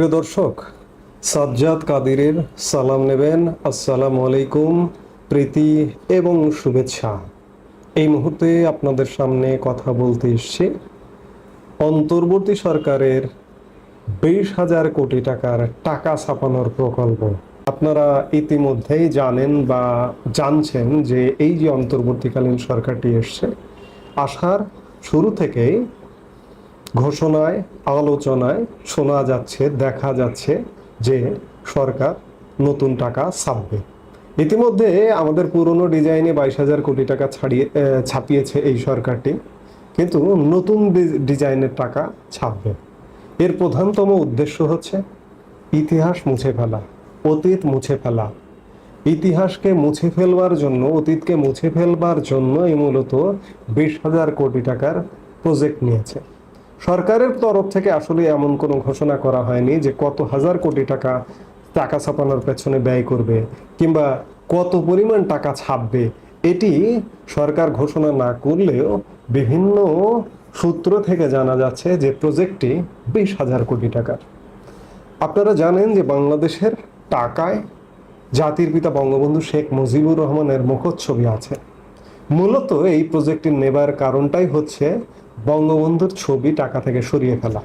প্রিয় দর্শক, সাজ্জাদ কাদিরের সালাম নেবেন। আসসালামু আলাইকুম, প্রীতি এবং শুভেচ্ছা। এই মুহূর্তে আপনাদের সামনে কথা বলতে এসছি। অন্তর্বর্তী সরকারের বিশ হাজার কোটি টাকার টাকা ছাপানোর প্রকল্প। আপনারা ইতিমধ্যেই জানেন বা জানছেন যে এই যে অন্তর্বর্তীকালীন সরকারটি এসছে, আসার শুরু থেকেই ঘোষণায়, আলোচনায় শোনা যাচ্ছে, দেখা যাচ্ছে যে সরকার নতুন টাকা ছাপবে। ইতিমধ্যে আমাদের পুরনো ডিজাইনে বাইশ হাজার কোটি টাকা ছাড়িয়ে ছাপিয়েছে এই সরকারটি, কিন্তু নতুন ডিজাইনের টাকা ছাপবে। এর প্রধানতম উদ্দেশ্য হচ্ছে ইতিহাস মুছে ফেলা, অতীত মুছে ফেলা। ইতিহাসকে মুছে ফেলবার জন্য, অতীতকে মুছে ফেলবার জন্য এই মূলত বিশ হাজার কোটি টাকার প্রজেক্ট নিয়েছে। সরকারের তরফ থেকে আসলে এমন কোনো ঘোষণা করা হয়নি যে কত হাজার কোটি টাকা টাকা ছাপানোর পেছনে ব্যয় করবে কিংবা কত পরিমাণ টাকা ছাপবে, এটি সরকার ঘোষণা না করলেও বিভিন্ন সূত্র থেকে জানা যাচ্ছে যে প্রজেক্টটি বিশ হাজার কোটি টাকার আপনারা জানেন যে বাংলাদেশের টাকায় জাতির পিতা বঙ্গবন্ধু শেখ মুজিবুর রহমানের মুখচ্ছবি আছে। মূলত এই প্রজেক্টটি নেবার কারণটাই হচ্ছে বঙ্গবন্ধুর ছবি টাকা থেকে সরিয়ে ফেলা।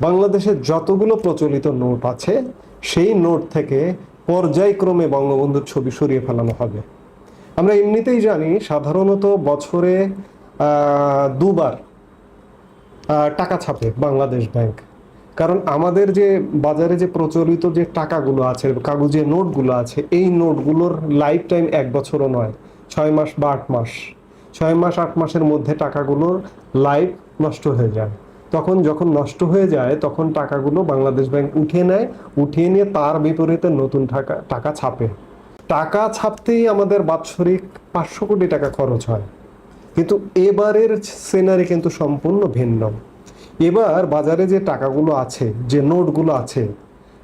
বাংলাদেশের যতগুলো প্রচলিত নোট আছে, সেই নোট থেকে পর্যায়ক্রমে বঙ্গবন্ধুর ছবি সরিয়ে ফেলানো হবে। আমরা এমনিতেই জানি, সাধারণত বছরে দুবার টাকা ছাপে বাংলাদেশ ব্যাংক। কারণ আমাদের যে বাজারে যে প্রচলিত যে টাকাগুলো আছে, কাগজে নোটগুলো আছে, এই নোটগুলোর লাইফ টাইম এক বছরও নয়, ছয় মাস বা আট মাস। ছয় মাস, আট মাসের মধ্যে টাকাগুলোর লাইফ নষ্ট হয়ে যায়। তখন যখন নষ্ট হয়ে যায়, তখন টাকাগুলো বাংলাদেশ ব্যাংক উঠিয়ে নেয়, উঠিয়ে নিয়ে তার বিপরীতে নতুন টাকা টাকা ছাপে। টাকা ছাপতেই আমাদের বাৎসরিক পাঁচশো কোটি টাকা খরচ হয়। কিন্তু এবারের সিনারি কিন্তু সম্পূর্ণ ভিন্ন। এবার বাজারে যে টাকাগুলো আছে, যে নোটগুলো আছে,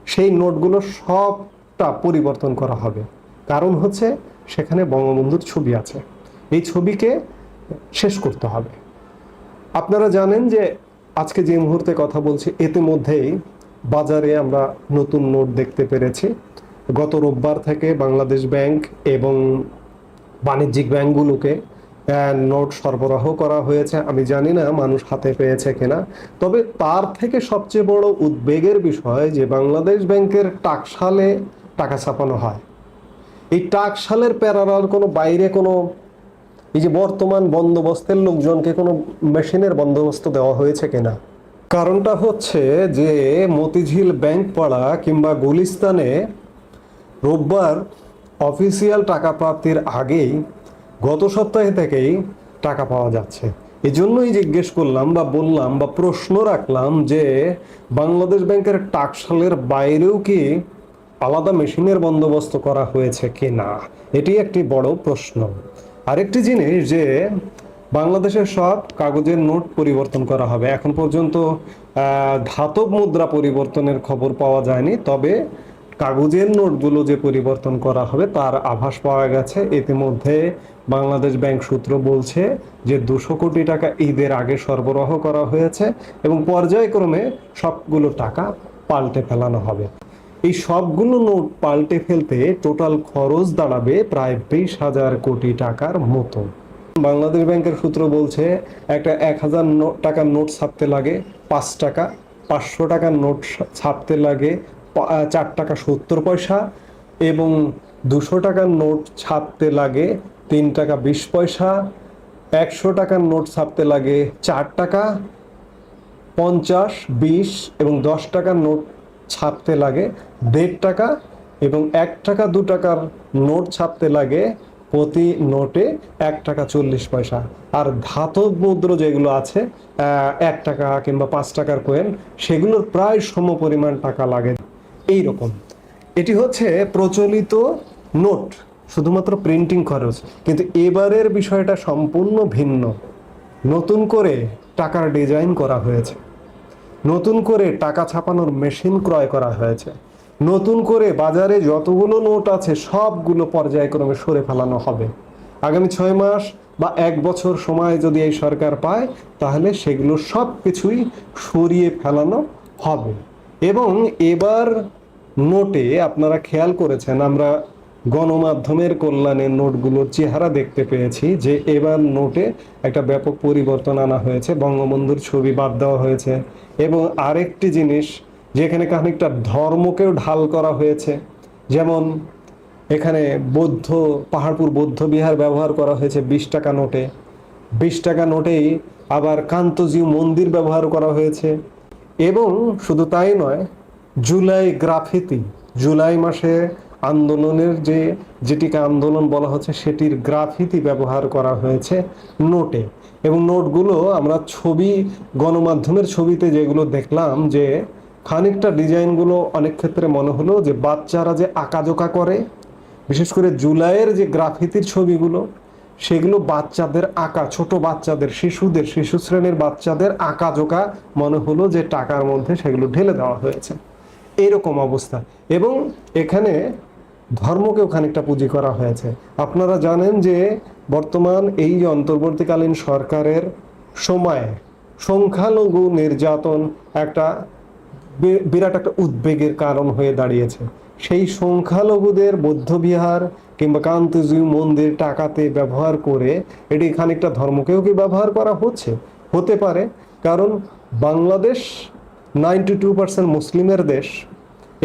সেই নোটগুলো সবটা পরিবর্তন করা হবে। কারণ হচ্ছে, সেখানে বঙ্গবন্ধুর ছবি আছে। এই ছবিকে শেষ করতে হবে। আপনারা জানেন যে আজকে যে মুহূর্তে কথা বলছি এতে মধ্যেই বাজারে আমরা নতুন নোট দেখতে পেরেছি। গত রোববার থেকে বাংলাদেশ ব্যাংক এবং বাণিজ্যিক ব্যাংকগুলোকে নোট সরবরাহ করা হয়েছে। আমি জানি না মানুষ হাতে পেয়েছে কিনা। তবে তার থেকে সবচেয়ে বড় উদ্বেগের বিষয় যে বাংলাদেশ ব্যাংকের টাকশালে টাকা ছাপানো হয়। এই টাকশালের প্যারালাল কোনো বাইরে কোনো এই যে বর্তমান বন্দোবস্তের লোকজনকে কোনো মেশিনের বন্দোবস্ত দেওয়া হয়েছে কিনা? কারণটা হচ্ছে যে মতিঝিল ব্যাংক পাড়া কিংবা গুলিস্তানে রোববার অফিসিয়াল টাকা প্রাপ্তির আগেই গত সপ্তাহে থেকেই টাকা পাওয়া যাচ্ছে। এজন্যই জিজ্ঞেস করলাম বা বললাম বা প্রশ্ন রাখলাম যে বাংলাদেশ ব্যাংকের টাকশালের বাইরেও কি আলাদা মেশিনের বন্দোবস্ত করা হয়েছে কি না এটি একটি বড় প্রশ্ন। আরেকটি জিনিস যে বাংলাদেশের সব কাগজের নোট পরিবর্তন করা হবে। এখন পর্যন্ত ধাতব মুদ্রা পরিবর্তনের খবর পাওয়া যায়নি, তবে কাগজের নোটগুলো যে পরিবর্তন করা হবে তার আভাস পাওয়া গেছে। ইতিমধ্যে বাংলাদেশ ব্যাংক সূত্র বলছে যে দুশো কোটি টাকা ঈদের আগে সরবরাহ করা হয়েছে এবং পর্যায়ক্রমে সবগুলো টাকা পাল্টে ফেলানো হবে। এই সবগুলো নোট পাল্টে ফেলতে টোটাল খরচ দাঁড়াবে প্রায় বিশ হাজার কোটি টাকার মতো। বাংলাদেশ ব্যাংকের সূত্র বলছে, একটা এক হাজার টাকার নোট ছাপতে লাগে পাঁচ টাকা, পাঁচশো টাকার নোট ছাপতে লাগে চার টাকা সত্তর পয়সা এবং দুশো টাকার নোট ছাপতে লাগে তিন টাকা বিশ পয়সা, একশো টাকার নোট ছাপতে লাগে চার টাকা, পঞ্চাশ, বিশ এবং দশ টাকার নোট ছাপতে লাগে, দেড় টাকা এবং এক টাকা, দু টাকার নোট ছাপতে লাগে, প্রতি নোটে এক টাকা চল্লিশ পয়সা। আর ধাতব মুদ্র যেগুলো আছে এক টাকা কিংবা পাঁচ টাকার কয়েন সেগুলোর প্রায় সম পরিমাণ টাকা লাগে। এই রকম এটি হচ্ছে প্রচলিত নোট, শুধুমাত্র প্রিন্টিং খরচ। কিন্তু এবারের বিষয়টা সম্পূর্ণ ভিন্ন। নতুন করে টাকার ডিজাইন করা হয়েছে। নতুন করে টাকা ছাপানোর মেশিন ক্রয় করা হয়েছে। নতুন করে বাজারে যতগুলো নোট আছে, সবগুলো পর্যায়ক্রমে সরে ফেলানো হবে। আগামী ছয় মাস বা এক বছর সময় যদি এই সরকার পায়, তাহলে সেগুলো সব কিছুই সরিয়ে ফেলানো হবে। এবং এবার নোটে আপনারা খেয়াল করেছেন, আমরা গণমাধ্যমের কল্যাণে নোটগুলোর চেহারা দেখতে পেয়েছি যে এবার নোটে একটা ব্যাপক পরিবর্তন আনা হয়েছে, বঙ্গবন্ধুর ছবি বাদ দেওয়া হয়েছে এবং আরেকটি জিনিস যেখানে খানিকটা ধর্মকেও ঢাল করা হয়েছে। যেমন এখানে বৌদ্ধ, পাহাড়পুর বৌদ্ধ বিহার ব্যবহার করা হয়েছে বিশ টাকা নোটে। বিশ টাকা নোটেই আবার কান্তজিউ মন্দির ব্যবহার করা হয়েছে এবং শুধু তাই নয়, জুলাই গ্রাফিতি, জুলাই মাসে আন্দোলনের যে, যেটিকে আন্দোলন বলা হচ্ছে, সেটির গ্রাফিতি ব্যবহার করা হয়েছে নোটে। এবং নোটগুলো আমরা ছবি, গণমাধ্যমের ছবিতে যেগুলো দেখলাম যে, খানিকটা ডিজাইনগুলো অনেক ক্ষেত্রে মনে হলো যে, বাচ্চারা যে আঁকাজোকা করে, বিশেষ করে জুলাইয়ের যে গ্রাফিতির ছবিগুলো, সেগুলো বাচ্চাদের আঁকা, ছোট বাচ্চাদের, শিশুদের, শিশু শ্রেণির বাচ্চাদের আঁকা জোকা মনে হলো যে, টাকার মধ্যে সেগুলো ঢেলে দেওয়া হয়েছে। এরকম অবস্থা। এবং এখানে ধর্মকেও খানিকটা পুঁজি করা হয়েছে। আপনারা জানেন যে বর্তমান এই অন্তর্বর্তীকালীন সরকারের সময়ে সংখ্যালঘু নির্যাতন একটা বিরাট একটা উদ্বেগের কারণ হয়ে দাঁড়িয়েছে। সেই সংখ্যালঘুদের বৌদ্ধবিহার কিংবা কান্তজিউ মন্দির টাকাতে ব্যবহার করে এটি খানিকটা ধর্মকেও কি ব্যবহার করা হচ্ছে? হতে পারে। কারণ বাংলাদেশ নাইনটি টু পার্সেন্ট মুসলিমের দেশ।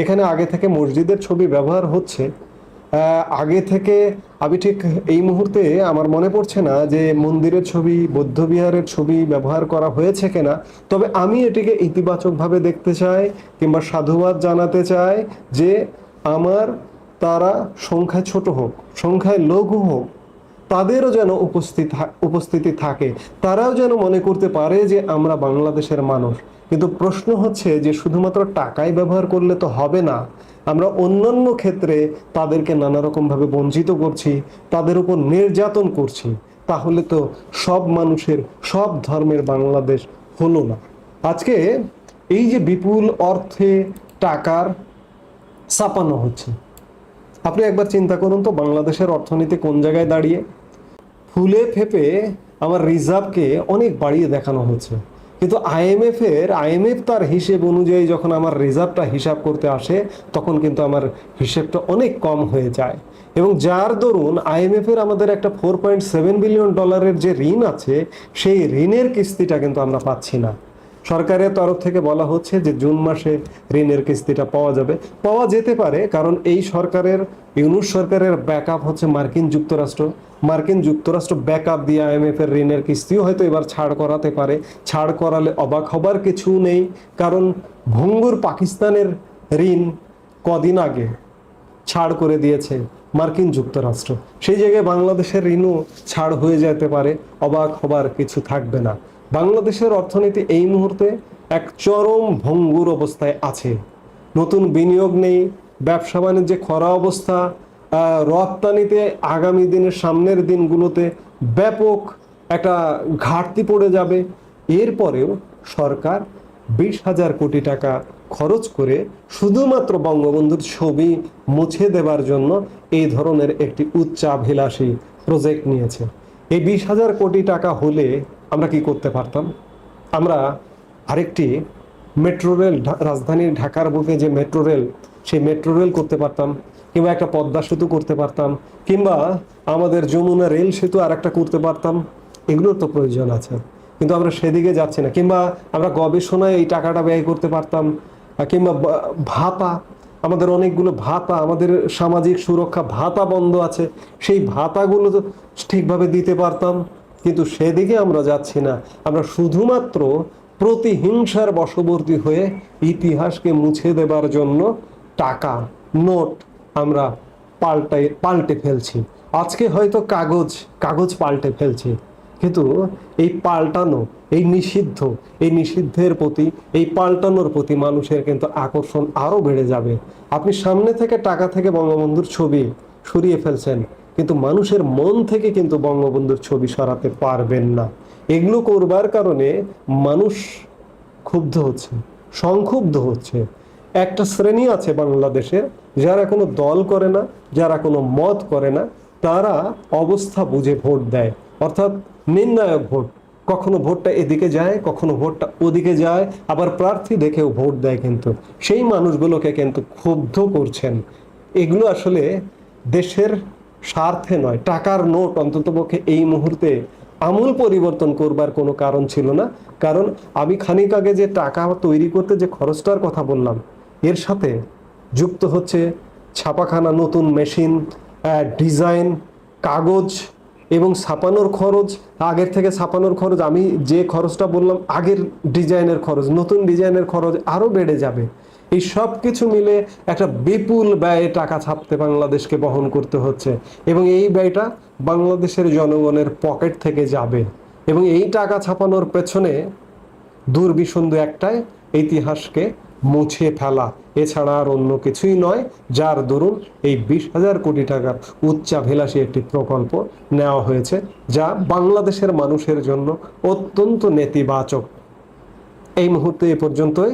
এখানে আগে থেকে মসজিদের ছবি ব্যবহার হচ্ছে। আগে থেকে, আমি ঠিক এই মুহূর্তে আমার মনে পড়ছে না যে মন্দিরের ছবি বৌদ্ধবিহারের ছবি ব্যবহার করা হয়েছে কিনা। তবে আমি এটিকে ইতিবাচকভাবে দেখতে চাই কিংবা সাধুবাদ জানাতে চাই যে আমার তারা সংখ্যায় ছোট হোক, সংখ্যায় লঘু হোক তাদেরও যেন উপস্থিত উপস্থিতি থাকে। তারাও যেন মনে করতে পারে যে আমরা বাংলাদেশের মানুষ। কিন্তু প্রশ্ন হচ্ছে যে শুধুমাত্র টাকাই ব্যবহার করলে তো হবে না। আমরা অন্যান্য ক্ষেত্রে তাদেরকে নানা রকমভাবে বঞ্চিত করছি, তাদের উপর নির্যাতন করছি। তাহলে তো সব মানুষের, সব ধর্মের বাংলাদেশ হলো না। আজকে এই যে বিপুল অর্থে টাকার ছাপানো হচ্ছে, আপনি একবার চিন্তা করুন তো বাংলাদেশের অর্থনীতি কোন জায়গায় দাঁড়িয়ে? ফুলে ফেপে আমার রিজার্ভকে অনেক বাড়িয়ে দেখানো হচ্ছে। কিন্তু আইএমএফ এর আইএমএফ তার হিসেব অনুযায়ী যখন আমার রিজার্ভটা হিসাব করতে আসে, তখন কিন্তু আমার হিসেবটা অনেক কম হয়ে যায়। এবং যার দরুন আইএমএফ এর আমাদের একটা ফোর পয়েন্ট সেভেন বিলিয়ন ডলারের যে ঋণ আছে, সেই ঋণের কিস্তিটা কিন্তু আমরা পাচ্ছি না। সরকারের তরফ থেকে বলা হচ্ছে যে জুন মাসে ঋণের কিস্তিটা পাওয়া যাবে। পাওয়া যেতে পারে, কারণ এই সরকারের, ইউনুস সরকারের ব্যাকআপ হচ্ছে মার্কিন যুক্তরাষ্ট্র। মার্কিন যুক্তরাষ্ট্র ব্যাকআপ দিয়ে আইএমএফ এর ঋণের কিস্তিও হয়তো এবার ছাড় করাতে পারে। ছাড় করালে অবাক হবার কিছু নেই, কারণ ভঙ্গুর পাকিস্তানের ঋণ কদিন আগে ছাড় করে দিয়েছে মার্কিন যুক্তরাষ্ট্র। সেই জায়গায় বাংলাদেশের ঋণও ছাড় হয়ে যেতে পারে, অবাক হবার কিছু থাকবে না। বাংলাদেশের অর্থনীতি এই মুহূর্তে এক চরম ভঙ্গুর অবস্থায় আছে। নতুন বিনিয়োগ নেই, ব্যবসা বাণিজ্যে খরা অবস্থা রপ্তানিতে আগামী দিনের সামনের দিনগুলোতে ব্যাপক একটা ঘাটতি পড়ে যাবে। এরপরেও সরকার বিশ হাজার কোটি টাকা খরচ করে শুধুমাত্র বঙ্গবন্ধুর ছবি মুছে দেবার জন্য এই ধরনের একটি উচ্চাভিলাষী প্রজেক্ট নিয়েছে। এই বিশ হাজার কোটি টাকা হলে আমরা কি করতে পারতাম? আমরা আরেকটি মেট্রো রেল রাজধানীর ঢাকার বুকে যে মেট্রো রেল সেই মেট্রো রেল করতে পারতাম কিংবা একটা পদ্মা সেতু করতে পারতাম কিংবা আমাদের যমুনা রেল সেতু আর একটা করতে পারতাম। এগুলোর তো প্রয়োজন আছে। কিন্তু আমরা সেদিকে যাচ্ছি না। কিংবা আমরা গবেষণায় এই টাকাটা ব্যয় করতে পারতাম কিংবা ভাতা, আমাদের অনেকগুলো ভাতা, আমাদের সামাজিক সুরক্ষা ভাতা বন্ধ আছে। সেই ভাতাগুলো তো ঠিকভাবে দিতে পারতাম। কিন্তু সেদিকে আমরা যাচ্ছি না। আমরা শুধুমাত্র প্রতিহিংসার বশবর্তী হয়ে ইতিহাসকে মুছে দেবার জন্য টাকা, নোট আমরা পাল্টাই, পাল্টে ফেলছি। আজকে হয়তো কাগজ কাগজ পাল্টে ফেলছি। কিন্তু এই পাল্টানো, এই নিষিদ্ধ, এই নিষিদ্ধের প্রতি, এই পাল্টানোর প্রতি মানুষের কিন্তু আকর্ষণ আরও বেড়ে যাবে। আপনি সামনে থেকে টাকা থেকে বঙ্গবন্ধুর ছবি সরিয়ে ফেলছেন। কিন্তু মানুষের মন থেকে কিন্তু বঙ্গবন্ধুর ছবি সরাতে পারবেন না। এগুলো করবার কারণে মানুষ ক্ষুব্ধ হচ্ছে, সংক্ষুব্ধ হচ্ছে। একটা শ্রেণি আছে বাংলাদেশের, যারা কোনো দল করে না, যারা কোনো মত করে না, তারা অবস্থা বুঝে ভোট দেয়। অর্থাৎ নির্ণায়ক ভোট। কখনো ভোটটা এদিকে যায়, কখনো ভোটটা ওদিকে যায়, আবার প্রার্থী দেখেও ভোট দেয় কিন্তু। সেই মানুষগুলোকে কিন্তু ক্ষুব্ধ করছেন। এগুলো আসলে দেশের স্বার্থে নয়, টাকার নোট অন্ততপক্ষে এই মুহূর্তে আমূল পরিবর্তন করবার কোনো কারণ ছিল না। কারণ আমি খানিক আগে যে টাকা তৈরি করতে যে খরচটার কথা বললাম, এর সাথে যুক্ত হচ্ছে ছাপাখানা নতুন মেশিন ডিজাইন, কাগজ এবং ছাপানোর খরচ। আগের থেকে ছাপানোর খরচ, আমি যে খরচটা বললাম, আগের ডিজাইনের খরচ, নতুন ডিজাইনের খরচ আরও বেড়ে যাবে। এই সব কিছু মিলে একটা বিপুল ব্যয়ে টাকা ছাপতে বাংলাদেশকে বহন করতে হচ্ছে এবং এই ব্যয়টা বাংলাদেশের জনগণের পকেট থেকে যাবে এবং এই টাকা ছাপানোর পেছনে দুর্বিসন্ধু একটাই ইতিহাসকে মুছে ফেলা। এছাড়া আর অন্য কিছুই নয়, যার দরুন এই বিশ হাজার কোটি টাকার উচ্চাভিলাষী একটি প্রকল্প নেওয়া হয়েছে, যা বাংলাদেশের মানুষের জন্য অত্যন্ত নেতিবাচক। এই মুহূর্তে এ পর্যন্তই।